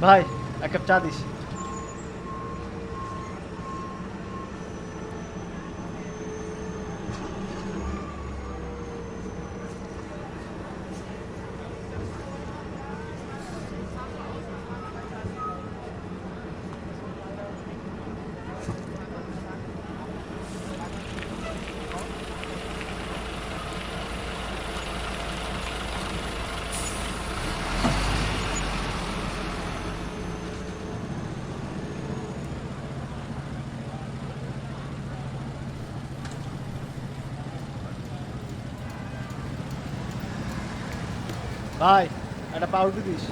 ভাই এক কাপ চা দিস। ভাই একটা পাউরুটি দিস।